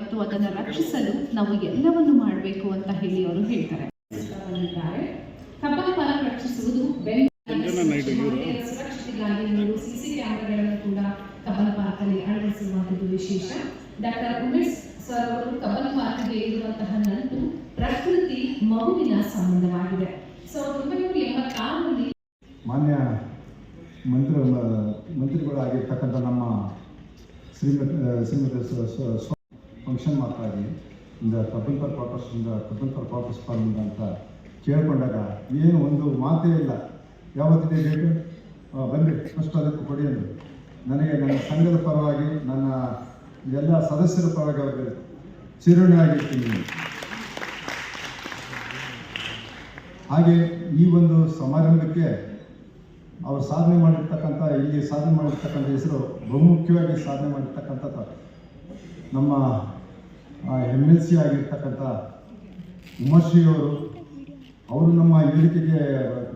ಮತ್ತು ಅದನ್ನು ರಕ್ಷಿಸಲು ನಾವು ಎಲ್ಲವನ್ನು ಮಾಡಬೇಕು ಅಂತ ಹೇಳಿ ಅವರು ಹೇಳ್ತಾರೆ. ಕಬಲ ಕಬ್ಬನ ಪಾರ್ಕ್ ರಕ್ಷಿಸುವುದು ಸಿಸಿ ಕ್ಯಾಮೆರಾಗಳನ್ನು ಕೂಡ ಕಬ್ಬನ ಪಾರ್ಕ್ ಅಲ್ಲಿ ಅಳವಡಿಸಿರುವಂತದ್ದು ವಿಶೇಷ. ಡಾಕ್ಟರ್ ಉಮೇಶ್ ಸರ್ ಅವರು ಕಬ್ಬನ ಪಾರ್ಕ್ಗೆ ಇರುವಂತಹ ನಂಟು ಪ್ರಕೃತಿ ಮಗುವಿನ ಸಂಬಂಧವಾಗಿದೆ. ಸೊ ಒಂಬೈನೂರ ಎಂಬತ್ತಾರರಲ್ಲಿ ಮಾನ್ಯ ಮಂತ್ರಿ ಮಂತ್ರಿಗಳಾಗಿರ್ತಕ್ಕಂಥ ನಮ್ಮ ಶ್ರೀಮತಿ ಶ್ರೀಮತಿ ಫಂಕ್ಷನ್ ಮಾಡ್ತಾ ಇದ್ದೀವಿ ಇಂದ ಕಬ್ಬನ್ಪರ್ ಕ್ವಾರ್ಟರ್ಸಿಂದ ಕಬ್ಬನ್ಪರ್ ಕ್ವಾರ್ಟರ್ಸ್ ಫಾರ್ಮಿಂದ ಅಂತ ಕೇಳ್ಕೊಂಡಾಗ ಏನು ಒಂದು ಮಾತೇ ಇಲ್ಲ. ಯಾವತ್ತಿದೆ ಡೇಟು ಬನ್ನಿ ಫಸ್ಟ್ ಅದಕ್ಕೆ ಕೊಡಿ ಅಂದರು. ನನಗೆ ನನ್ನ ಸಂಘದ ಪರವಾಗಿ, ನನ್ನ ಎಲ್ಲ ಸದಸ್ಯರ ಪರವಾಗಿ ಅವ್ರಿಗೆ ಚಿರಣೆ ಆಗಿರ್ತೀನಿ. ಹಾಗೆ ಈ ಒಂದು ಸಮಾರಂಭಕ್ಕೆ ಅವರು ಸಾಧನೆ ಮಾಡಿರ್ತಕ್ಕಂಥ, ಇಲ್ಲಿ ಸಾಧನೆ ಮಾಡಿರ್ತಕ್ಕಂಥ ಹೆಸರು ಬಹುಮುಖ್ಯವಾಗಿ ಸಾಧನೆ ಮಾಡಿರ್ತಕ್ಕಂಥ ನಮ್ಮ ಎಂ ಎಲ್ ಸಿ ಆಗಿರ್ತಕ್ಕಂಥ ಉಮಾಶ್ರೀಯವರು, ಅವರು ನಮ್ಮ ಹೇಳಿಕೆಗೆ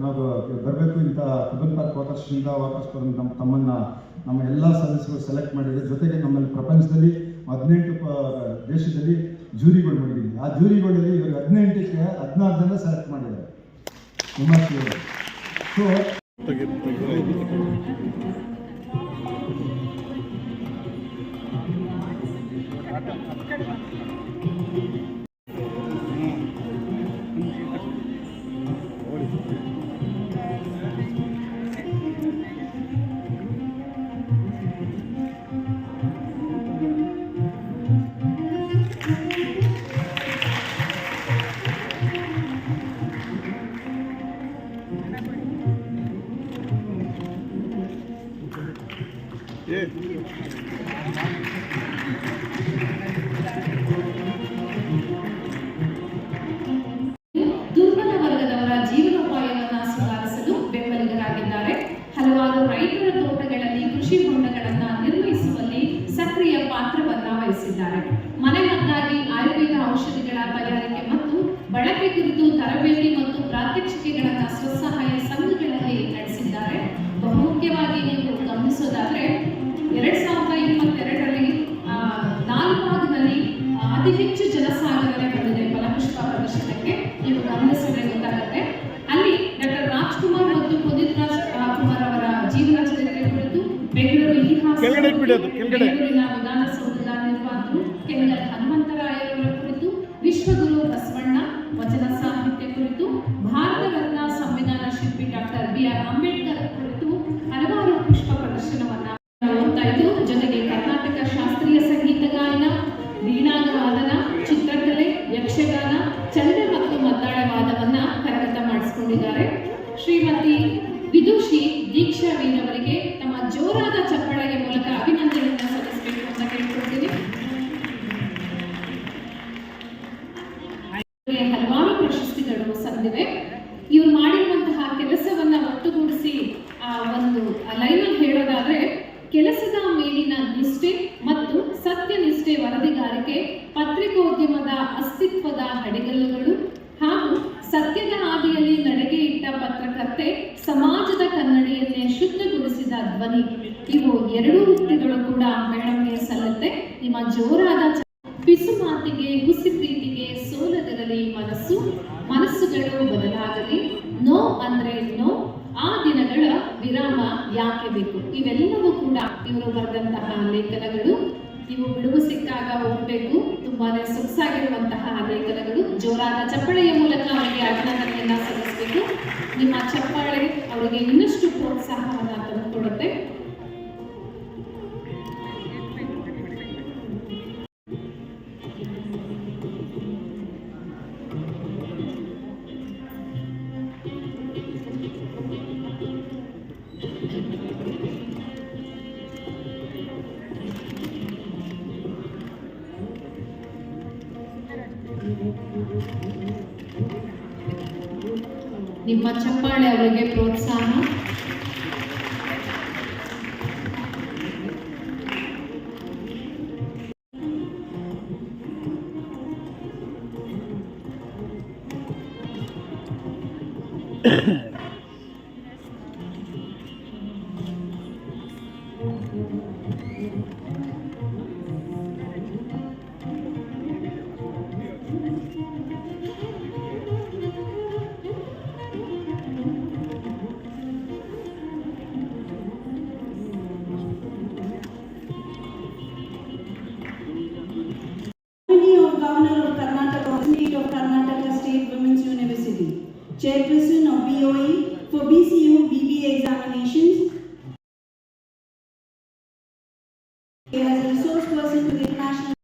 ನಾವು ಬರಬೇಕು ಇಂಥ ಕಬ್ಬನ್ ಪಾರ್ಕ್ ವಾಪಸ್ ಬಂದು ನಮ್ಮ ತಮ್ಮನ್ನ, ನಮ್ಮ ಎಲ್ಲ ಸದಸ್ಯರು ಸೆಲೆಕ್ಟ್ ಮಾಡಿದ್ದಾರೆ ಜೊತೆಗೆ ನಮ್ಮಲ್ಲಿ ಪ್ರಪಂಚದಲ್ಲಿ ಹದಿನೆಂಟು ದೇಶದಲ್ಲಿ ಜೂರಿಗಳು ಮಾಡಿದ್ದೀವಿ ಆ ಜೂರಿಗಳಲ್ಲಿ ಇವರು ಹದಿನೆಂಟಕ್ಕೆ ಹದಿನಾರು ಜನ ಸೆಲೆಕ್ಟ್ ಮಾಡಿದ್ದಾರೆ ಉಮಾಶ್ರೀಯವರು. So Thank you. ಕೆಂಗಲ್ ಹನುಮಂತರಾಯರವರ ಕುರಿತು ವಿಶ್ವಗುರು ಬಸವಣ್ಣ ವಚನ ಸಾಹಿತ್ಯ ಕುರಿತು ಭಾರತ ರತ್ನ ಸಂವಿಧಾನ ಶಿಲ್ಪಿ ಡಾಕ್ಟರ್ ಬಿ ಆರ್ ಅಂಬೇಡ್ಕರ್ ಕುರಿತು ಹಲವಾರು ಪುಷ್ಪ ಪ್ರದರ್ಶನವನ್ನ ನೋಡ್ತಾ ಇದ್ದು ಜೊತೆಗೆ ಕರ್ನಾಟಕ ಶಾಸ್ತ್ರೀಯ ಸಂಗೀತ ಗಾಯನ ವೀಣಾಗಾಯನ ಚಿತ್ರಕಲೆ, ಯಕ್ಷಗಾನ, ಚಂದ್ರ ಮತ್ತು ಮದ್ದಾಳವಾದವನ್ನ ಕರಗತ ಮಾಡಿಸಿಕೊಂಡಿದ್ದಾರೆ. ಶ್ರೀಮತಿ ವಿದುಷಿ ದೀಕ್ಷಾ ವೀರವರಿಗೆ ತಮ್ಮ ಜೋರಾದ ಚಪ್ಪಳೆಯ ಪ್ರಶಸ್ತಿಗಳು ಸಂದಿವೆ ಇವ್ರು ಮಾಡಿರುವಂತಹ ಕೆಲಸವನ್ನ ಒಟ್ಟುಗೂಡಿಸಿ, ಆ, ಒಂದು ಲೈನಲ್ಲಿ ಹೇಳೋದಾದ್ರೆ, ಕೆಲಸದ ಮೇಲಿನ ನಿಷ್ಠೆ ಮತ್ತು ಸತ್ಯ ನಿಷ್ಠೆ ವರದಿಗಾರಿಕೆ, ಪತ್ರಿಕೋದ್ಯಮದ ಅಸ್ತಿತ್ವದ ಹಡಿಗಲ್ಲುಗಳು ಹಾಗೂ ಸತ್ಯದ ಹಾದಿಯಲ್ಲಿ ನಡೆಗೆ ಇಟ್ಟ ಪತ್ರಕರ್ತೆ ಸಮಾಜದ ಕನ್ನಡಿಯನ್ನೇ ಶುದ್ಧಗೊಳಿಸಿದ ಧ್ವನಿ. ಇವು ಎರಡೂ ವೃತ್ತಿಗಳು ಕೂಡ ಮೇಡಮ್ಗೆ ಸಲ್ಲತ್ತೆ. ನಿಮ್ಮ ಜೋರಾದ ಪಿಸು ಮಾತಿಗೆ ಹುಸಿ ಪ್ರೀತಿಗೆ ಸೋಲದಿರಲಿ ಮನಸ್ಸು, ಮನಸ್ಸುಗಳು ಬದಲಾಗಲಿ. ನೋ ಅಂದ್ರೆ ನೋ. ಆ ದಿನಗಳ ವಿರಾಮ ಯಾಕೆ ಬೇಕು? ಇವೆಲ್ಲವೂ ಕೂಡ ಇವರು ಬರೆದಂತಹ ಲೇಖನಗಳು. ಇವು ಬಿಡುವು ಸಿಕ್ಕಾಗ ಹೋಗ್ಬೇಕು ತುಂಬಾನೇ ಸೊಗಸಾಗಿರುವಂತಹ ಲೇಖನಗಳು. ಜೋರಾದ ಚಪ್ಪಳೆಯ ಮೂಲಕ ಅವರಿಗೆ ಅಭಿನಂದನೆಯನ್ನ ಸಲ್ಲಿಸಬೇಕು. ನಿಮ್ಮ ಚಪ್ಪಾಳೆ ಅವರಿಗೆ ಇನ್ನಷ್ಟು ಪ್ರೋತ್ಸಾಹವನ್ನ ತಂದುಕೊಡುತ್ತೆ. ನಿಮ್ಮ ಚಪ್ಪಾಳೆ ಅವರಿಗೆ ಪ್ರೋತ್ಸಾಹ. Chairperson of BOE for BCU BBA examinations. As a resource person to the international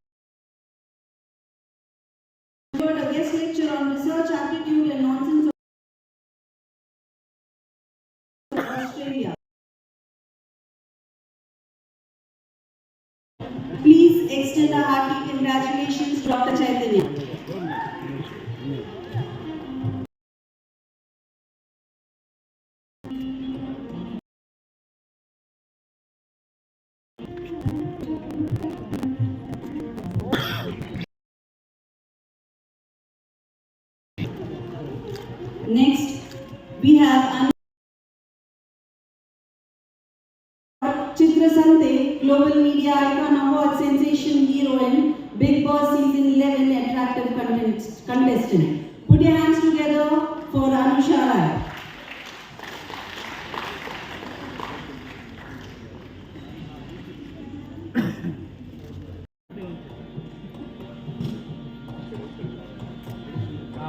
a guest lecture on research aptitude and nonsense of Australia. Please extend a hearty congratulations to Dr. Chaitanya. we have Anu- Chitra Sante, Global Media Icon Award Sensation Heroine, Big Boss Season 11 Attractive Content- Contestant. Put your hands together for Anusha Rai.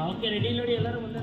Okay ready ನೋಡಿ ಎಲ್ಲರೂ ಮುಂದೆ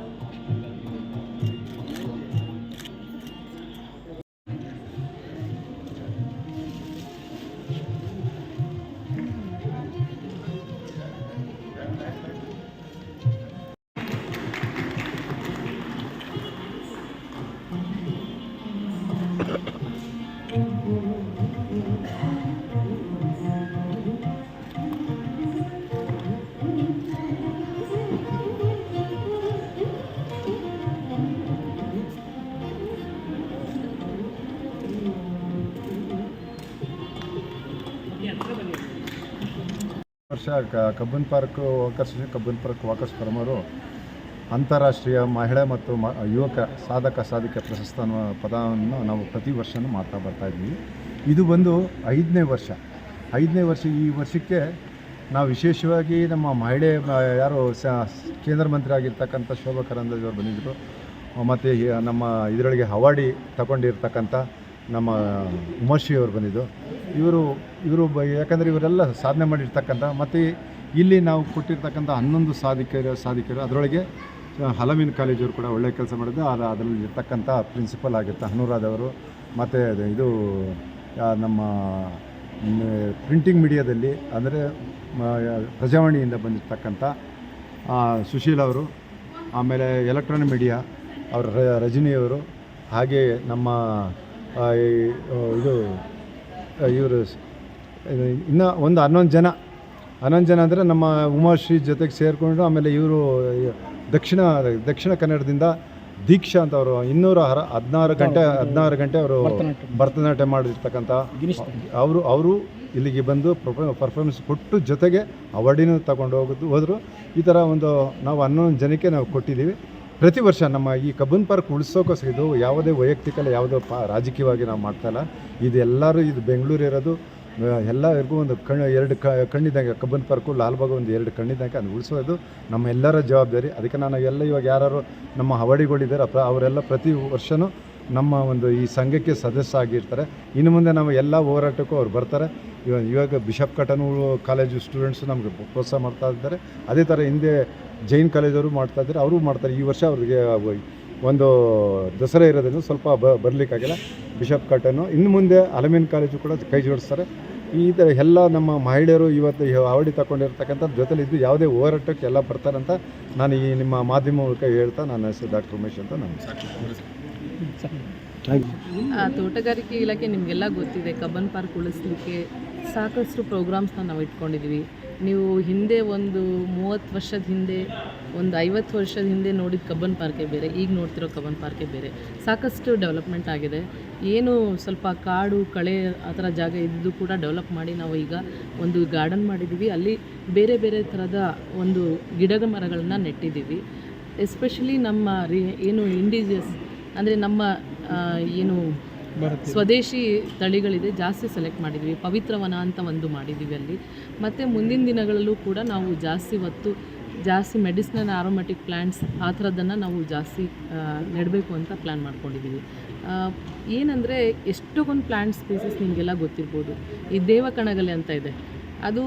ವರ್ಷ Cubbon park walkers Cubbon park walkers farmer ಅಂತಾರಾಷ್ಟ್ರೀಯ ಮಹಿಳೆ ಮತ್ತು ಮ, ಯುವಕ ಸಾಧಕ ಸಾಧಕ ಪ್ರಶಸ್ತ ಅನ್ನುವ ಪದವನ್ನು ನಾವು ಪ್ರತಿ ವರ್ಷವೂ ಮಾಡ್ತಾ ಬರ್ತಾ ಇದ್ವಿ ಇದು ಬಂದು ಐದನೇ ವರ್ಷ. ಐದನೇ ವರ್ಷ ಈ ವರ್ಷಕ್ಕೆ ನಾವು ವಿಶೇಷವಾಗಿ ನಮ್ಮ ಮಹಿಳೆ ಯಾರು ಕೇಂದ್ರ ಮಂತ್ರಿ ಆಗಿರ್ತಕ್ಕಂಥ ಶೋಭಾ ಕರಂದಾಜ್ ಅವರು ಬಂದಿದ್ದರು ಮತ್ತು ನಮ್ಮ ಇದರೊಳಗೆ ಹವಾಡಿ ತಗೊಂಡಿರ್ತಕ್ಕಂಥ ನಮ್ಮ ಉಮರ್ಷಿ ಅವರು ಬಂದಿದ್ದು ಇವರು ಇವರು ಬ, ಯಾಕಂದರೆ ಇವರೆಲ್ಲ ಸಾಧನೆ ಮಾಡಿರ್ತಕ್ಕಂಥ, ಮತ್ತು ಇಲ್ಲಿ ನಾವು ಕೊಟ್ಟಿರ್ತಕ್ಕಂಥ ಹನ್ನೊಂದು ಸಾಧಿಕರು ಸಾಧಿಕರು, ಅದರೊಳಗೆ ಹಲಮಿನ ಕಾಲೇಜವರು ಕೂಡ ಒಳ್ಳೆಯ ಕೆಲಸ ಮಾಡಿದ್ದು. ಅದು ಅದರಲ್ಲಿ ಇರ್ತಕ್ಕಂಥ ಪ್ರಿನ್ಸಿಪಲ್ ಆಗಿರ್ತ ಹನುರಾದವರು ಮತ್ತು ಇದು ನಮ್ಮ ಪ್ರಿಂಟಿಂಗ್ ಮೀಡಿಯಾದಲ್ಲಿ ಅಂದರೆ ಪ್ರಜಾವಾಣಿಯಿಂದ ಬಂದಿರ್ತಕ್ಕಂಥ ಸುಶೀಲ್ ಅವರು, ಆಮೇಲೆ ಎಲೆಕ್ಟ್ರಾನಿಕ್ ಮೀಡಿಯಾ ಅವರ ರಜನಿಯವರು ಹಾಗೆ ನಮ್ಮ ಇದು ಇವರು, ಇನ್ನೂ ಒಂದು ಹನ್ನೊಂದು ಜನ ಹನ್ನೊಂದು ಜನ ಅಂದರೆ ನಮ್ಮ ಉಮಾಶ್ರೀ ಜೊತೆಗೆ ಸೇರಿಕೊಂಡು ಆಮೇಲೆ ಇವರು ದಕ್ಷಿಣ ದಕ್ಷಿಣ ಕನ್ನಡದಿಂದ ದೀಕ್ಷಾ ಅಂತ ಅವರು ಇನ್ನೂರ ಹರ ಹದಿನಾರು ಗಂಟೆ ಹದಿನಾರು ಗಂಟೆ ಅವರು ಭರತನಾಟ್ಯ. ಮಾಡಿರ್ತಕ್ಕಂಥ ಅವರು ಅವರು ಇಲ್ಲಿಗೆ ಬಂದು ಪರ್ಫಾರ್ಮೆನ್ಸ್ ಕೊಟ್ಟು ಜೊತೆಗೆ ಅವಾರ್ಡಿನೂ ತಗೊಂಡು ಹೋಗೋದು ಹೋದರು. ಈ ಥರ ಒಂದು ನಾವು ಹನ್ನೊಂದು ಜನಕ್ಕೆ ನಾವು ಕೊಟ್ಟಿದ್ದೀವಿ. ಪ್ರತಿ ವರ್ಷ ನಮ್ಮ ಈ ಕಬ್ಬನ್ ಪಾರ್ಕ್ ಉಳಿಸೋಕೋಸ್ಕರ ಇದು ಯಾವುದೇ ವೈಯಕ್ತಿಕ ಯಾವುದೋ ಪಾ ರಾಜಕೀಯವಾಗಿ ನಾವು ಮಾಡ್ತಾಯಿಲ್ಲ ಇದು ಎಲ್ಲರೂ ಇದು ಬೆಂಗಳೂರು ಇರೋದು ಎಲ್ಲರಿಗೂ ಒಂದು ಕಣ್ಣು, ಎರಡು ಕ, ಕಣ್ಣಿದ್ದಂಗೆ, ಕಬ್ಬನ್ ಪಾರ್ಕು ಲಾಲ್ಬಾಗ್ ಒಂದು ಎರಡು ಕಣ್ಣಿದ್ದಂಗೆ ಅದು ಉಳಿಸೋದು ನಮ್ಮ ಎಲ್ಲರ ಜವಾಬ್ದಾರಿ. ಅದಕ್ಕೆ ನಾನು ಎಲ್ಲ ಇವಾಗ ಯಾರು ನಮ್ಮ ಹವಡಿಗಳಿದ್ದಾರೆ ಅಪ್ರ, ಅವರೆಲ್ಲ ಪ್ರತಿ ವರ್ಷವೂ ನಮ್ಮ ಒಂದು ಈ ಸಂಘಕ್ಕೆ ಸದಸ್ಯ ಆಗಿರ್ತಾರೆ ಇನ್ನು ಮುಂದೆ ನಾವು ಎಲ್ಲ ಹೋರಾಟಕ್ಕೂ ಅವ್ರು ಬರ್ತಾರೆ. ಇವಾಗ ಇವಾಗ ಬಿಷಪ್ ಕಟನ್ ಕಾಲೇಜು ಸ್ಟೂಡೆಂಟ್ಸು ನಮಗೆ ಪ್ರೋತ್ಸಾಹ ಮಾಡ್ತಾ ಇದ್ದಾರೆ. ಅದೇ ಥರ ಹಿಂದೆ ಜೈನ್ ಕಾಲೇಜವರು ಮಾಡ್ತಾ ಇದ್ದಾರೆ ಅವರು ಮಾಡ್ತಾರೆ. ಈ ವರ್ಷ ಅವ್ರಿಗೆ ಒಂದು ದಸರಾ ಇರೋದನ್ನು ಸ್ವಲ್ಪ ಬ ಬರಲಿಕ್ಕಾಗಿಲ್ಲ. ಬಿಷಪ್ ಕಟನು ಇನ್ನು ಮುಂದೆ ಅಲಮೀನ್ ಕಾಲೇಜು ಕೂಡ ಕೈ ಜೋಡಿಸ್ತಾರೆ. ಈ ಥರ ಎಲ್ಲ ನಮ್ಮ ಮಹಿಳೆಯರು ಇವತ್ತು ಅವಡಿ ತಗೊಂಡಿರ್ತಕ್ಕಂಥ ಜೊತೆಲಿ ಇದ್ದು ಯಾವುದೇ ಹೋರಾಟಕ್ಕೆ ಎಲ್ಲ ಬರ್ತಾರಂತ ನಾನು ಈ ನಿಮ್ಮ ಮಾಧ್ಯಮ ಮೂಲಕ ಹೇಳ್ತಾ ನನ್ನ ಹೆಸರು ಡಾಕ್ಟರ್ ಉಮೇಶ್ ಅಂತ ನಾನು ಆ, ತೋಟಗಾರಿಕೆ ಇಲಾಖೆ ನಿಮಗೆಲ್ಲ ಗೊತ್ತಿದೆ. ಕಬ್ಬನ್ ಪಾರ್ಕ್ ಉಳಿಸ್ಲಿಕ್ಕೆ ಸಾಕಷ್ಟು ಪ್ರೋಗ್ರಾಮ್ಸ್ನ ನಾವು ಇಟ್ಕೊಂಡಿದ್ವಿ. ನೀವು ಹಿಂದೆ ಒಂದು ಮೂವತ್ತು ವರ್ಷದ ಹಿಂದೆ, ಒಂದು ಐವತ್ತು ವರ್ಷದ ಹಿಂದೆ ನೋಡಿದ ಕಬ್ಬನ್ ಪಾರ್ಕೆ ಬೇರೆ, ಈಗ ನೋಡ್ತಿರೋ ಕಬ್ಬನ್ ಪಾರ್ಕೆ ಬೇರೆ. ಸಾಕಷ್ಟು ಡೆವಲಪ್ಮೆಂಟ್ ಆಗಿದೆ. ಏನು ಸ್ವಲ್ಪ ಕಾಡು, ಕಳೆ ಆ ಥರ ಜಾಗ ಇದ್ದು ಕೂಡ ಡೆವಲಪ್ ಮಾಡಿ ನಾವು ಈಗ ಒಂದು ಗಾರ್ಡನ್ ಮಾಡಿದ್ದೀವಿ. ಅಲ್ಲಿ ಬೇರೆ ಬೇರೆ ಥರದ ಒಂದು ಗಿಡದ ಮರಗಳನ್ನ ನೆಟ್ಟಿದ್ದೀವಿ. ಎಸ್ಪೆಷಲಿ ನಮ್ಮ ರಿ ಏನು ಇಂಡಿಜಿಯಸ್ ಅಂದರೆ ನಮ್ಮ ಏನು ಸ್ವದೇಶಿ ತಳಿಗಳಿದೆ, ಜಾಸ್ತಿ ಸೆಲೆಕ್ಟ್ ಮಾಡಿದ್ವಿ. ಪವಿತ್ರವನ ಅಂತ ಒಂದು ಮಾಡಿದ್ದೀವಿ ಅಲ್ಲಿ. ಮತ್ತು ಮುಂದಿನ ದಿನಗಳಲ್ಲೂ ಕೂಡ ನಾವು ಜಾಸ್ತಿ ಹೊತ್ತು, ಜಾಸ್ತಿ ಮೆಡಿಸಿನಲ್ ಆರೋಮೆಟಿಕ್ ಪ್ಲ್ಯಾಂಟ್ಸ್ ಆ ಥರದ್ದನ್ನು ನಾವು ಜಾಸ್ತಿ ನೆಡಬೇಕು ಅಂತ ಪ್ಲ್ಯಾನ್ ಮಾಡ್ಕೊಂಡಿದ್ದೀವಿ ಏನಂದರೆ ಎಷ್ಟೊಂದು ಪ್ಲ್ಯಾಂಟ್ ಸ್ಪೀಸಸ್ ನಿಮಗೆಲ್ಲ ಗೊತ್ತಿರ್ಬೋದು. ಈ ದೇವಕಣಗಲೆ ಅಂತ ಇದೆ. ಅದು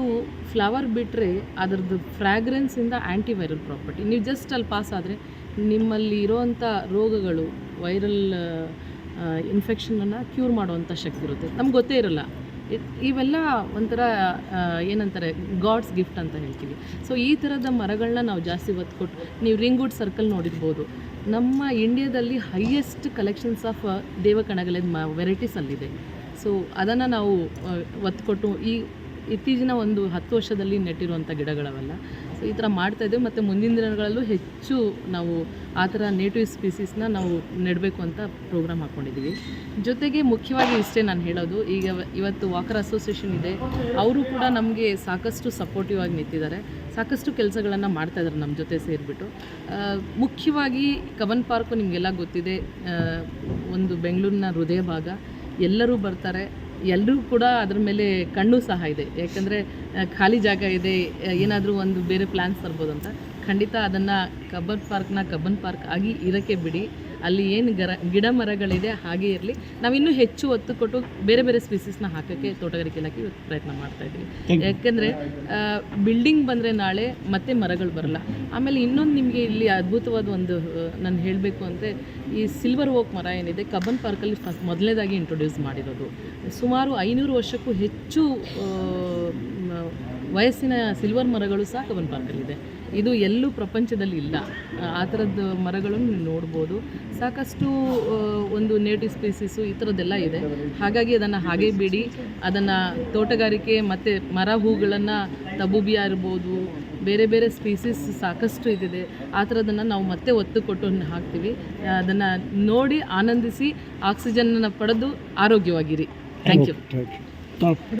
ಫ್ಲವರ್ ಬಿಟ್ಟರೆ ಅದರದ್ದು ಫ್ರ್ಯಾಗ್ರೆನ್ಸಿಂದ ಆ್ಯಂಟಿವೈರಲ್ ಪ್ರಾಪರ್ಟಿ ನೀವು ಜಸ್ಟ್ ಅಲ್ಲಿ ಪಾಸ್ ಆದರೆ ನಿಮ್ಮಲ್ಲಿ ಇರೋವಂಥ ರೋಗಗಳು ವೈರಲ್ ಇನ್ಫೆಕ್ಷನನ್ನು ಕ್ಯೂರ್ ಮಾಡುವಂಥ ಶಕ್ತಿ ಇರುತ್ತೆ. ನಮ್ಗೆ ಗೊತ್ತೇ ಇರಲ್ಲ. ಇವೆಲ್ಲ ಒಂಥರ ಏನಂತಾರೆ ಗಾಡ್ಸ್ ಗಿಫ್ಟ್ ಅಂತ ಹೇಳ್ತೀವಿ. ಸೊ ಈ ಥರದ ಮರಗಳನ್ನ ನಾವು ಜಾಸ್ತಿ ಒತ್ತು ಕೊಟ್ಟು ನೀವು ರಿಂಗ್ವುಡ್ ಸರ್ಕಲ್ ನೋಡಿರ್ಬೋದು. ನಮ್ಮ ಇಂಡಿಯಾದಲ್ಲಿ ಹೈಯೆಸ್ಟ್ ಕಲೆಕ್ಷನ್ಸ್ ಆಫ್ ದೇವಕಣಗಳ ವೆರೈಟೀಸ್ ಅಲ್ಲಿದೆ. ಸೊ ಅದನ್ನು ನಾವು ಒತ್ತು ಕೊಟ್ಟು ಈ ಇತ್ತೀಚಿನ ಒಂದು ಹತ್ತು ವರ್ಷದಲ್ಲಿ ನೆಟ್ಟಿರುವಂಥ ಗಿಡಗಳವೆಲ್ಲ. ಸೊ ಈ ಥರ ಮಾಡ್ತಾ ಇದ್ದೇವೆ. ಮತ್ತು ಮುಂದಿನ ದಿನಗಳಲ್ಲೂ ಹೆಚ್ಚು ನಾವು ಆ ಥರ ನೇಟಿವ್ ಸ್ಪೀಸೀಸ್ನ ನಾವು ನೆಡಬೇಕು ಅಂತ ಪ್ರೋಗ್ರಾಮ್ ಹಾಕ್ಕೊಂಡಿದ್ದೀವಿ ಜೊತೆಗೆ ಮುಖ್ಯವಾಗಿ ಇಷ್ಟೇ ನಾನು ಹೇಳೋದು, ಈಗ ಇವತ್ತು ವಾಕರ್ ಅಸೋಸಿಯೇಷನ್ ಇದೆ. ಅವರು ಕೂಡ ನಮಗೆ ಸಾಕಷ್ಟು ಸಪೋರ್ಟಿವ್ ಆಗಿ ನಿಂತಿದ್ದಾರೆ. ಸಾಕಷ್ಟು ಕೆಲಸಗಳನ್ನು ಮಾಡ್ತಾ ಇದ್ದಾರೆ ನಮ್ಮ ಜೊತೆ ಸೇರಿಬಿಟ್ಟು. ಮುಖ್ಯವಾಗಿ ಕವನ್ ಪಾರ್ಕು ನಿಮಗೆಲ್ಲ ಗೊತ್ತಿದೆ. ಒಂದು ಬೆಂಗಳೂರಿನ ಹೃದಯ ಭಾಗ. ಎಲ್ಲರೂ ಬರ್ತಾರೆ. ಎಲ್ಲರೂ ಕೂಡ ಅದ್ರ ಮೇಲೆ ಕಣ್ಣು ಸಹ ಇದೆ. ಯಾಕಂದರೆ ಖಾಲಿ ಜಾಗ ಇದೆ ಏನಾದರೂ ಒಂದು ಬೇರೆ ಪ್ಲ್ಯಾನ್ಸ್ ಬರ್ಬೋದು ಅಂತ ಖಂಡಿತ ಅದನ್ನು ಕಬ್ಬನ್ ಪಾರ್ಕ್ನ ಕಬ್ಬನ್ ಪಾರ್ಕ್ ಆಗಿ ಇರೋಕ್ಕೆ ಬಿಡಿ. ಅಲ್ಲಿ ಏನು ಗರ ಗಿಡ ಮರಗಳಿದೆ ಹಾಗೆ ಇರಲಿ. ನಾವಿನ್ನೂ ಹೆಚ್ಚು ಒತ್ತು ಕೊಟ್ಟು ಬೇರೆ ಬೇರೆ ಸ್ಪೀಸೀಸ್ನ ಹಾಕೋಕ್ಕೆ ತೋಟಗಾರಿಕೆ ಇಲಾಖೆ ಇವತ್ತು ಪ್ರಯತ್ನ ಮಾಡ್ತಾ ಇದ್ದೀವಿ. ಯಾಕೆಂದರೆ ಬಿಲ್ಡಿಂಗ್ ಬಂದರೆ ನಾಳೆ ಮತ್ತೆ ಮರಗಳು ಬರಲ್ಲ. ಆಮೇಲೆ ಇನ್ನೊಂದು ನಿಮಗೆ ಇಲ್ಲಿ ಅದ್ಭುತವಾದ ಒಂದು ನಾನು ಹೇಳಬೇಕು ಅಂದರೆ ಈ ಸಿಲ್ವರ್ ಓಕ್ ಮರ ಏನಿದೆ ಕಬ್ಬನ್ ಪಾರ್ಕಲ್ಲಿ ಫಸ್ಟ್ ಮೊದಲನೇದಾಗಿ ಇಂಟ್ರೊಡ್ಯೂಸ್ ಮಾಡಿರೋದು. ಸುಮಾರು ಐನೂರು ವರ್ಷಕ್ಕೂ ಹೆಚ್ಚು ವಯಸ್ಸಿನ ಸಿಲ್ವರ್ ಮರಗಳು ಸಹ ಕಬ್ಬನ್ ಪಾರ್ಕಲ್ಲಿದೆ ಇದು ಎಲ್ಲೂ ಪ್ರಪಂಚದಲ್ಲಿ ಇಲ್ಲ. ಆ, ಥರದ್ದು ಮರಗಳನ್ನು ನೀವು ನೋಡ್ಬೋದು. ಸಾಕಷ್ಟು ಒಂದು ನೇಟಿವ್ ಸ್ಪೀಸೀಸು ಈ ಥರದ್ದೆಲ್ಲ ಇದೆ. ಹಾಗಾಗಿ ಅದನ್ನು ಹಾಗೆ ಬಿಡಿ. ಅದನ್ನು ತೋಟಗಾರಿಕೆ ಮತ್ತು ಮರ ಹೂಗಳನ್ನು ತಬೂಬಿಯ ಇರ್ಬೋದು ಬೇರೆ ಬೇರೆ ಸ್ಪೀಸೀಸ್ ಸಾಕಷ್ಟು ಇದಿದೆ. ಆ ಥರದನ್ನು ನಾವು ಮತ್ತೆ ಒತ್ತು ಕೊಟ್ಟು ಹಾಕ್ತೀವಿ. ಅದನ್ನು ನೋಡಿ ಆನಂದಿಸಿ ಆಕ್ಸಿಜನ್ನ ಪಡೆದು ಆರೋಗ್ಯವಾಗಿರಿ. Thank you